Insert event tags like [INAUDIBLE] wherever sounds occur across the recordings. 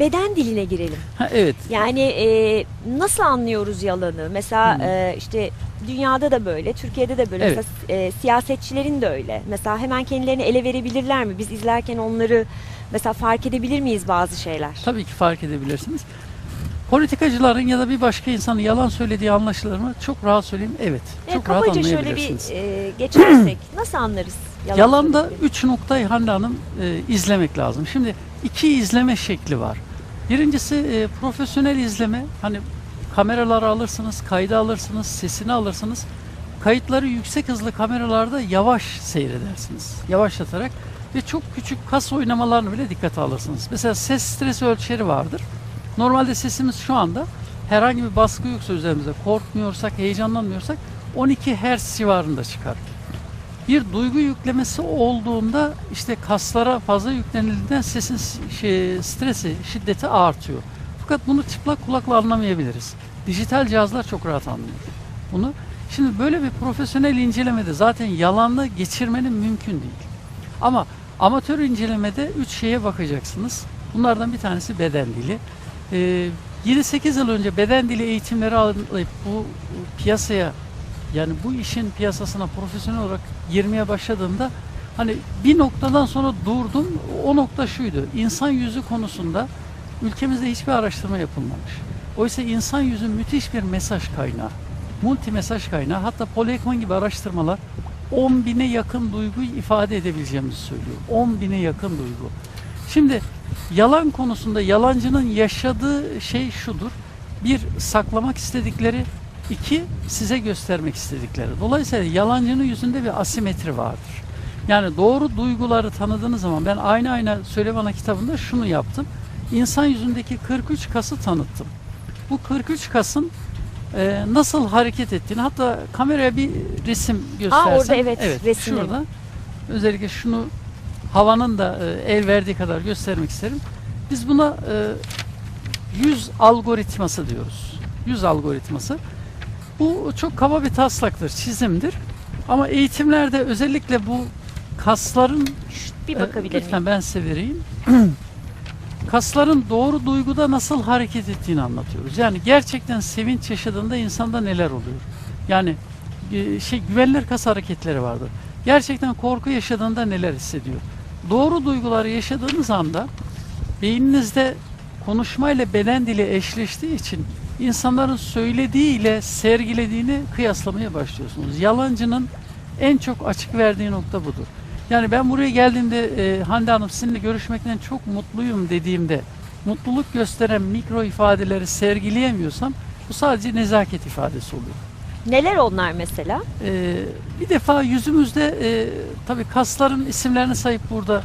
beden diline girelim. Ha, evet. Yani e, nasıl anlıyoruz yalanı? Mesela Hı. e, işte dünyada da böyle, Türkiye'de de böyle. Evet. Mesela e, siyasetçilerin de öyle. Mesela hemen kendilerini ele verebilirler mi? Biz izlerken onları mesela fark edebilir miyiz bazı şeyler? Tabii ki fark edebilirsiniz. Politikacıların ya da bir başka insanın yalan söylediği anlaşılır mı? Çok rahat söyleyeyim. Evet. E, Çok rahat kabaca şöyle anlayabilirsiniz. bir e, geçersek nasıl anlarız? [CLEARS THROAT] Yalan Yalanda üç noktayı Hande Hanım e, izlemek lazım. Şimdi iki izleme şekli var. Birincisi e, profesyonel izleme. Hani kameraları alırsınız, kaydı alırsınız, sesini alırsınız. Kayıtları yüksek hızlı kameralarda yavaş seyredersiniz. Yavaşlatarak ve çok küçük kas oynamalarını bile dikkate alırsınız. Mesela ses stresi ölçeri vardır. Normalde sesimiz şu anda herhangi bir baskı yoksa üzerimizde korkmuyorsak, heyecanlanmıyorsak 12 Hz civarında çıkar bir duygu yüklemesi olduğunda işte kaslara fazla yüklenildiğinden sesin şey, stresi, şiddeti artıyor. Fakat bunu çıplak kulakla anlamayabiliriz. Dijital cihazlar çok rahat anlıyor bunu. Şimdi böyle bir profesyonel incelemede zaten yalanla geçirmenin mümkün değil. Ama amatör incelemede üç şeye bakacaksınız. Bunlardan bir tanesi beden dili. Ee, 7-8 yıl önce beden dili eğitimleri alıp bu piyasaya yani bu işin piyasasına profesyonel olarak girmeye başladığımda hani bir noktadan sonra durdum. O nokta şuydu. İnsan yüzü konusunda ülkemizde hiçbir araştırma yapılmamış. Oysa insan yüzü müthiş bir mesaj kaynağı. Multi mesaj kaynağı. Hatta Paul Ekman gibi araştırmalar 10 bine yakın duyguyu ifade edebileceğimizi söylüyor. 10 bine yakın duygu. Şimdi yalan konusunda yalancının yaşadığı şey şudur. Bir, saklamak istedikleri. İki size göstermek istedikleri. Dolayısıyla yalancının yüzünde bir asimetri vardır. Yani doğru duyguları tanıdığınız zaman ben aynı ayna söyle bana kitabında şunu yaptım. İnsan yüzündeki 43 kası tanıttım. Bu 43 kasın e, nasıl hareket ettiğini hatta kameraya bir resim göstersem. orada evet, resimleri. şurada. Özellikle şunu havanın da e, el verdiği kadar göstermek isterim. Biz buna e, yüz algoritması diyoruz. Yüz algoritması. Bu çok kaba bir taslaktır, çizimdir. Ama eğitimlerde özellikle bu kasların bir e, bakabilir miyim? Lütfen ben size vereyim. [CLEARS THROAT] Kasların doğru duyguda nasıl hareket ettiğini anlatıyoruz. Yani gerçekten sevinç yaşadığında insanda neler oluyor? Yani e, şey güvenilir kas hareketleri vardır. Gerçekten korku yaşadığında neler hissediyor? Doğru duyguları yaşadığınız anda beyninizde konuşmayla beden dili eşleştiği için insanların söylediği ile sergilediğini kıyaslamaya başlıyorsunuz. Yalancının en çok açık verdiği nokta budur. Yani ben buraya geldiğimde e, Hande Hanım sizinle görüşmekten çok mutluyum dediğimde mutluluk gösteren mikro ifadeleri sergileyemiyorsam bu sadece nezaket ifadesi oluyor. Neler onlar mesela? Ee, bir defa yüzümüzde e, tabii kasların isimlerini sayıp burada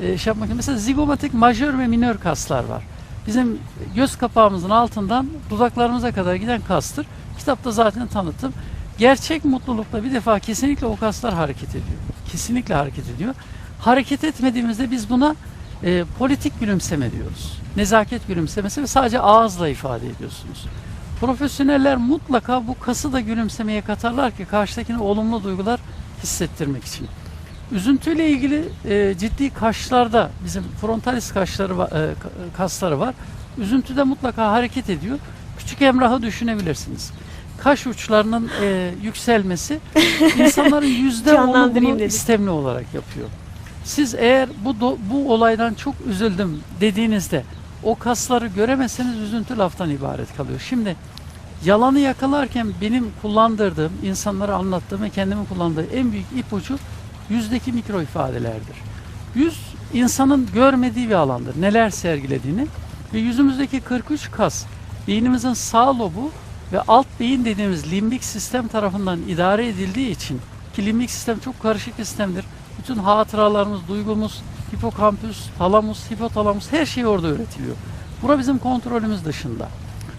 e, şey yapmak mesela zigomatik majör ve minör kaslar var. Bizim göz kapağımızın altından dudaklarımıza kadar giden kastır. Kitapta zaten tanıttım. Gerçek mutlulukta bir defa kesinlikle o kaslar hareket ediyor. Kesinlikle hareket ediyor. Hareket etmediğimizde biz buna e, politik gülümseme diyoruz. Nezaket gülümsemesi ve sadece ağızla ifade ediyorsunuz. Profesyoneller mutlaka bu kası da gülümsemeye katarlar ki karşıdakine olumlu duygular hissettirmek için. Üzüntüyle ilgili e, ciddi kaşlarda bizim frontalis kaşları e, ka- kasları var. Üzüntüde mutlaka hareket ediyor. Küçük Emrah'ı düşünebilirsiniz. Kaş uçlarının e, yükselmesi [LAUGHS] insanların yüzde dedik. istemli olarak yapıyor. Siz eğer bu do- bu olaydan çok üzüldüm dediğinizde o kasları göremezseniz üzüntü laftan ibaret kalıyor. Şimdi yalanı yakalarken benim kullandırdığım, insanlara anlattığım ve kendimin kullandığı en büyük ipucu yüzdeki mikro ifadelerdir. Yüz insanın görmediği bir alandır. Neler sergilediğini ve yüzümüzdeki 43 kas beynimizin sağ lobu ve alt beyin dediğimiz limbik sistem tarafından idare edildiği için ki limbik sistem çok karışık bir sistemdir. Bütün hatıralarımız, duygumuz, hipokampüs, talamus, hipotalamus her şey orada üretiliyor. Bura bizim kontrolümüz dışında.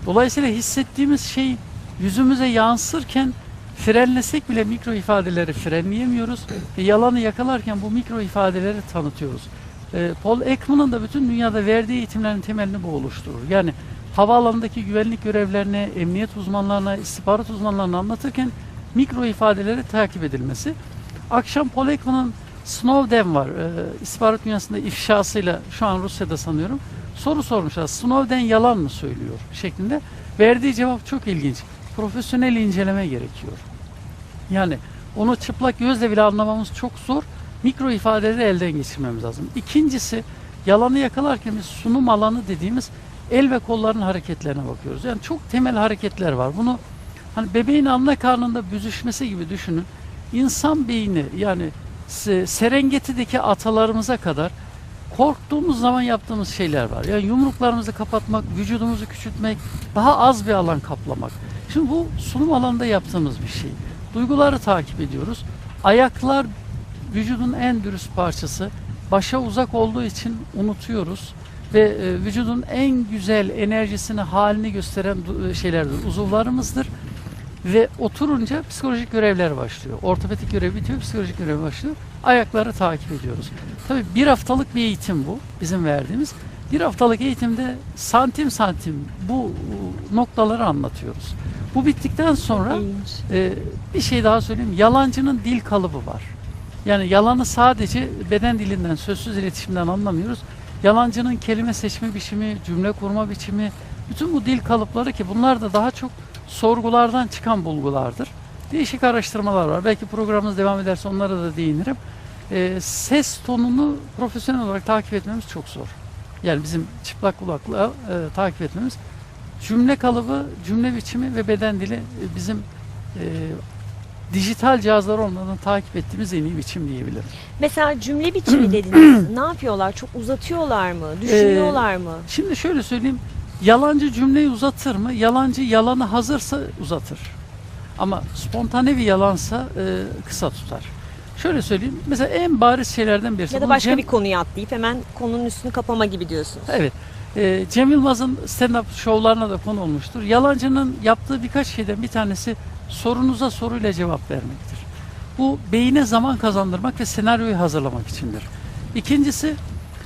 Dolayısıyla hissettiğimiz şey yüzümüze yansırken frenlesek bile mikro ifadeleri frenleyemiyoruz ve yalanı yakalarken bu mikro ifadeleri tanıtıyoruz. Ee, Paul Ekman'ın da bütün dünyada verdiği eğitimlerin temelini bu oluşturur. Yani havaalanındaki güvenlik görevlerine, emniyet uzmanlarına, istihbarat uzmanlarına anlatırken mikro ifadeleri takip edilmesi. Akşam Paul Ekman'ın Snowden var. İstihbarat dünyasında ifşasıyla şu an Rusya'da sanıyorum. soru sormuşlar. Snowden yalan mı söylüyor şeklinde. Verdiği cevap çok ilginç. Profesyonel inceleme gerekiyor. Yani onu çıplak gözle bile anlamamız çok zor. Mikro ifadeleri elden geçirmemiz lazım. İkincisi yalanı yakalarken biz sunum alanı dediğimiz el ve kolların hareketlerine bakıyoruz. Yani çok temel hareketler var. Bunu hani bebeğin anne karnında büzüşmesi gibi düşünün. İnsan beyni yani Se- Serengeti'deki atalarımıza kadar korktuğumuz zaman yaptığımız şeyler var. Yani yumruklarımızı kapatmak, vücudumuzu küçültmek, daha az bir alan kaplamak. Şimdi bu sunum alanında yaptığımız bir şey. Duyguları takip ediyoruz. Ayaklar vücudun en dürüst parçası. Başa uzak olduğu için unutuyoruz ve e, vücudun en güzel enerjisini, halini gösteren e, şeylerdir. Uzuvlarımızdır. Ve oturunca psikolojik görevler başlıyor. Ortopedik görev bitiyor, psikolojik görev başlıyor. Ayakları takip ediyoruz. Tabii bir haftalık bir eğitim bu bizim verdiğimiz. Bir haftalık eğitimde santim santim bu e, noktaları anlatıyoruz. Bu bittikten sonra ee, bir şey daha söyleyeyim. Yalancının dil kalıbı var. Yani yalanı sadece beden dilinden, sözsüz iletişimden anlamıyoruz. Yalancının kelime seçme biçimi, cümle kurma biçimi, bütün bu dil kalıpları ki bunlar da daha çok sorgulardan çıkan bulgulardır. Değişik araştırmalar var. Belki programımız devam ederse onlara da değinirim. Ee, ses tonunu profesyonel olarak takip etmemiz çok zor. Yani bizim çıplak kulakla e, takip etmemiz cümle kalıbı, cümle biçimi ve beden dili e, bizim e, dijital cihazlar olmadan takip ettiğimiz en iyi biçim diyebilirim. Mesela cümle biçimi dediniz. [CLEARS THROAT] ne yapıyorlar? Çok uzatıyorlar mı? Düşünüyorlar mı? Şimdi şöyle söyleyeyim, yalancı cümleyi uzatır mı? Yalancı yalanı hazırsa uzatır. Ama spontane bir yalansa e, kısa tutar. Şöyle söyleyeyim, mesela en bariz şeylerden birisi. Ya da başka Cem- bir konuyu atlayıp hemen konunun üstünü kapama gibi diyorsunuz. Evet. Ee, Cem Yılmaz'ın stand-up şovlarına da konu olmuştur. Yalancının yaptığı birkaç şeyden bir tanesi sorunuza soruyla cevap vermektir. Bu beyine zaman kazandırmak ve senaryoyu hazırlamak içindir. İkincisi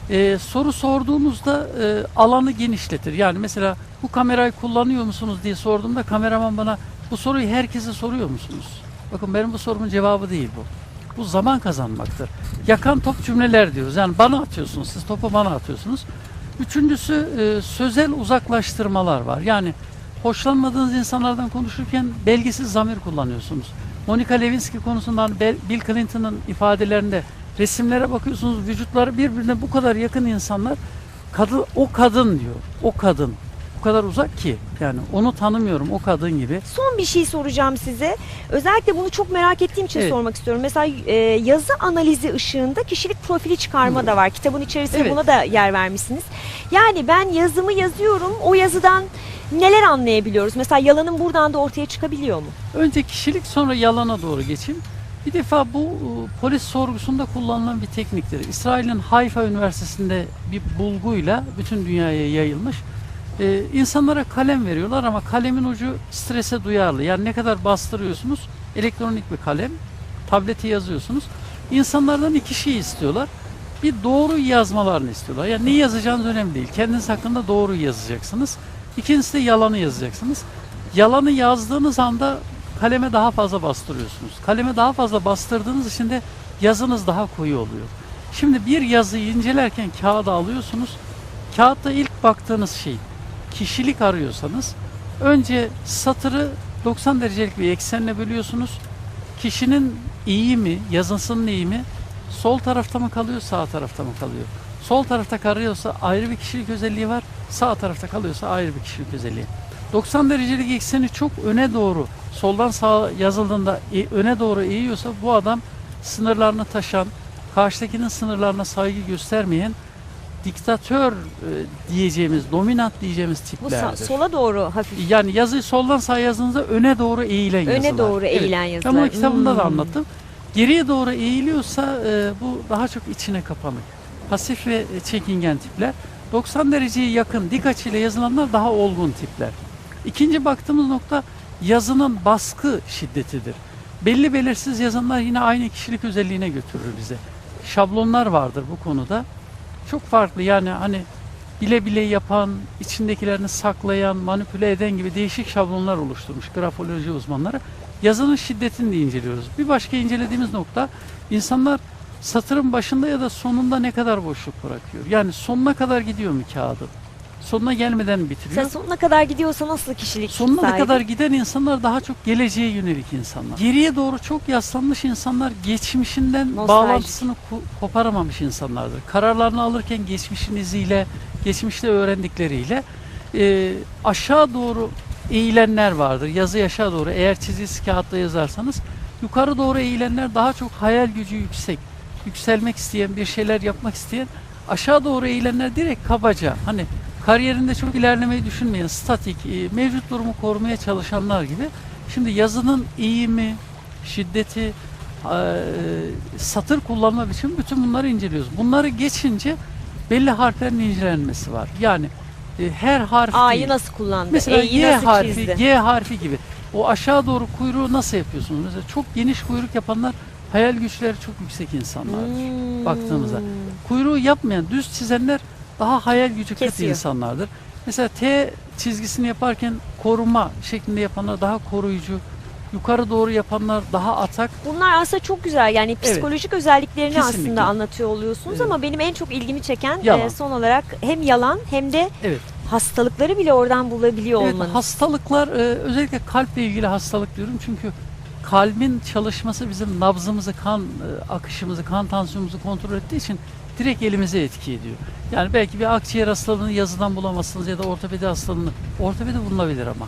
e, soru sorduğunuzda e, alanı genişletir. Yani mesela bu kamerayı kullanıyor musunuz diye sorduğumda kameraman bana bu soruyu herkese soruyor musunuz? Bakın benim bu sorumun cevabı değil bu. Bu zaman kazanmaktır. Yakan top cümleler diyoruz. Yani bana atıyorsunuz, siz topu bana atıyorsunuz. Üçüncüsü e, sözel uzaklaştırmalar var. Yani hoşlanmadığınız insanlardan konuşurken belgisiz zamir kullanıyorsunuz. Monica Lewinsky konusundan Bill Clinton'ın ifadelerinde resimlere bakıyorsunuz vücutları birbirine bu kadar yakın insanlar kadın o kadın diyor. O kadın. Bu kadar uzak ki yani onu tanımıyorum o kadın gibi. Son bir şey soracağım size. Özellikle bunu çok merak ettiğim için Evet. sormak istiyorum. Mesela e, yazı analizi ışığında kişilik profili çıkarma da var. Kitabın içerisinde Evet. buna da yer vermişsiniz. Yani ben yazımı yazıyorum. O yazıdan neler anlayabiliyoruz? Mesela yalanın buradan da ortaya çıkabiliyor mu? Önce kişilik sonra yalana doğru geçeyim. Bir defa bu e, polis sorgusunda kullanılan bir tekniktir. İsrail'in Hayfa Üniversitesi'nde bir bulguyla bütün dünyaya yayılmış. Ee, insanlara kalem veriyorlar ama kalemin ucu strese duyarlı. Yani ne kadar bastırıyorsunuz? Elektronik bir kalem. Tableti yazıyorsunuz. İnsanlardan iki şey istiyorlar. Bir doğru yazmalarını istiyorlar. Yani ne yazacağınız önemli değil. Kendiniz hakkında doğru yazacaksınız. İkincisi de yalanı yazacaksınız. Yalanı yazdığınız anda kaleme daha fazla bastırıyorsunuz. Kaleme daha fazla bastırdığınız için de yazınız daha koyu oluyor. Şimdi bir yazıyı incelerken kağıda alıyorsunuz. Kağıtta ilk baktığınız şey kişilik arıyorsanız önce satırı 90 derecelik bir eksenle bölüyorsunuz. Kişinin iyi mi, yazısının iyi mi sol tarafta mı kalıyor, sağ tarafta mı kalıyor? Sol tarafta kalıyorsa ayrı bir kişilik özelliği var, sağ tarafta kalıyorsa ayrı bir kişilik özelliği. 90 derecelik ekseni çok öne doğru, soldan sağa yazıldığında e- öne doğru eğiyorsa bu adam sınırlarını taşan, karşıdakinin sınırlarına saygı göstermeyen diktatör e, diyeceğimiz, dominant diyeceğimiz Bu tiplerdir. sola doğru hafif. Yani yazıyı soldan sağa yazdığınızda öne doğru eğilen Öne yazılar. doğru Evet. eğilen Ben yazılar. bunu kitabımda da Hmm. anlattım. Geriye doğru eğiliyorsa e, bu daha çok içine kapanık. Pasif ve çekingen tipler. 90 dereceye yakın dik açıyla yazılanlar daha olgun tipler. İkinci baktığımız nokta yazının baskı şiddetidir. Belli belirsiz yazanlar yine aynı kişilik özelliğine götürür bize. Şablonlar vardır bu konuda. Çok farklı yani hani bile bile yapan, içindekilerini saklayan, manipüle eden gibi değişik şablonlar oluşturmuş grafoloji uzmanları. Yazının şiddetini de inceliyoruz. Bir başka incelediğimiz nokta insanlar satırın başında ya da sonunda ne kadar boşluk bırakıyor. Yani sonuna kadar gidiyor mu kağıdın? Sonuna gelmeden bitiriyor. Sen sonuna kadar gidiyorsa nasıl kişilik Sonuna sahibi? kadar giden insanlar daha çok geleceğe yönelik insanlar. Geriye doğru çok yaslanmış insanlar geçmişinden Nostaljik. bağlantısını koparamamış insanlardır. Kararlarını alırken geçmişin iziyle, geçmişte öğrendikleriyle e, aşağı doğru eğilenler vardır. Yazı aşağı doğru eğer çizgisi kağıtta yazarsanız yukarı doğru eğilenler daha çok hayal gücü yüksek, yükselmek isteyen, bir şeyler yapmak isteyen aşağı doğru eğilenler direkt kabaca hani kariyerinde çok ilerlemeyi düşünmeyen, statik, e, mevcut durumu korumaya çalışanlar gibi. Şimdi yazının eğimi, şiddeti, e, satır kullanma biçimi bütün bunları inceliyoruz. Bunları geçince belli harflerin incelenmesi var. Yani e, her harf A'yı değil. nasıl kullandı? Mesela E'yi Y nasıl harfi, çizdi? G harfi gibi. O aşağı doğru kuyruğu nasıl yapıyorsunuz? Mesela çok geniş kuyruk yapanlar hayal güçleri çok yüksek insanlardır. Hmm. baktığımızda. Kuyruğu yapmayan, düz çizenler daha hayal gücü kıt Kesiyor. insanlardır. Mesela T çizgisini yaparken koruma şeklinde yapanlar daha koruyucu, yukarı doğru yapanlar daha atak. Bunlar aslında çok güzel yani psikolojik özelliklerini Kesinlikle. aslında anlatıyor oluyorsunuz Evet. ama benim en çok ilgimi çeken Yalan. e, son olarak hem yalan hem de Evet. hastalıkları bile oradan bulabiliyor Evet, olmanız. hastalıklar e, özellikle kalple ilgili hastalık diyorum çünkü kalbin çalışması bizim nabzımızı, kan e, akışımızı, kan tansiyonumuzu kontrol ettiği için direkt elimize etki ediyor. Yani belki bir akciğer hastalığını yazıdan bulamazsınız ya da ortopedi hastalığını. Ortopedi bulunabilir ama.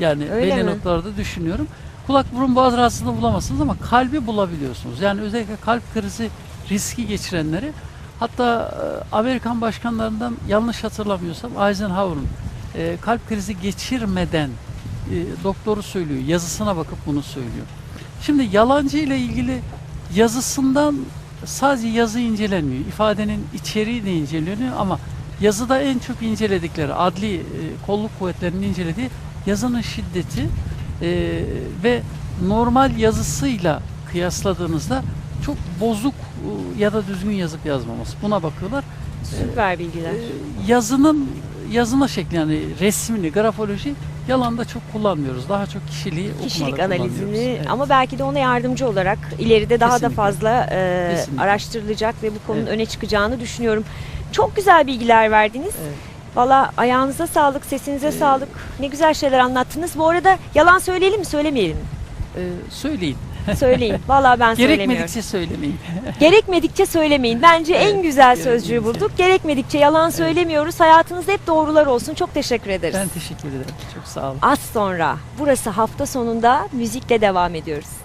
Yani Öyle belli mi? noktalarda düşünüyorum. Kulak burun boğaz rahatsızlığını bulamazsınız ama kalbi bulabiliyorsunuz. Yani özellikle kalp krizi riski geçirenleri hatta e, Amerikan başkanlarından yanlış hatırlamıyorsam Eisenhower'ın e, kalp krizi geçirmeden e, doktoru söylüyor. Yazısına bakıp bunu söylüyor. Şimdi yalancı ile ilgili yazısından sadece yazı incelenmiyor. İfadenin içeriği de inceleniyor ama yazıda en çok inceledikleri adli e, kolluk kuvvetlerinin incelediği yazının şiddeti e, ve normal yazısıyla kıyasladığınızda çok bozuk e, ya da düzgün yazıp yazmaması. Buna bakıyorlar. Süper bilgiler. Yazının yazma şekli yani resmini, grafoloji yalanda çok kullanmıyoruz. Daha çok kişiliği Kişilik okumada analizini kullanıyoruz. Ama belki de ona yardımcı olarak ileride daha Kesinlikle. da fazla e, Kesinlikle. araştırılacak ve bu konunun Evet. öne çıkacağını düşünüyorum. Çok güzel bilgiler verdiniz. Evet. Valla ayağınıza sağlık, sesinize Ee, sağlık. Ne güzel şeyler anlattınız. Bu arada yalan söyleyelim mi, söylemeyelim mi? Ee, söyleyin. Söyleyin. Valla ben söylemiyorum. Gerekmedikçe söylemeyin. [LAUGHS] Gerekmedikçe söylemeyin. Bence en güzel sözcüğü bulduk. Gerekmedikçe yalan söylemiyoruz. Hayatınızda hep doğrular olsun. Çok teşekkür ederiz. ben teşekkür ederim. Çok sağ olun. Az sonra burası hafta sonunda müzikle devam ediyoruz.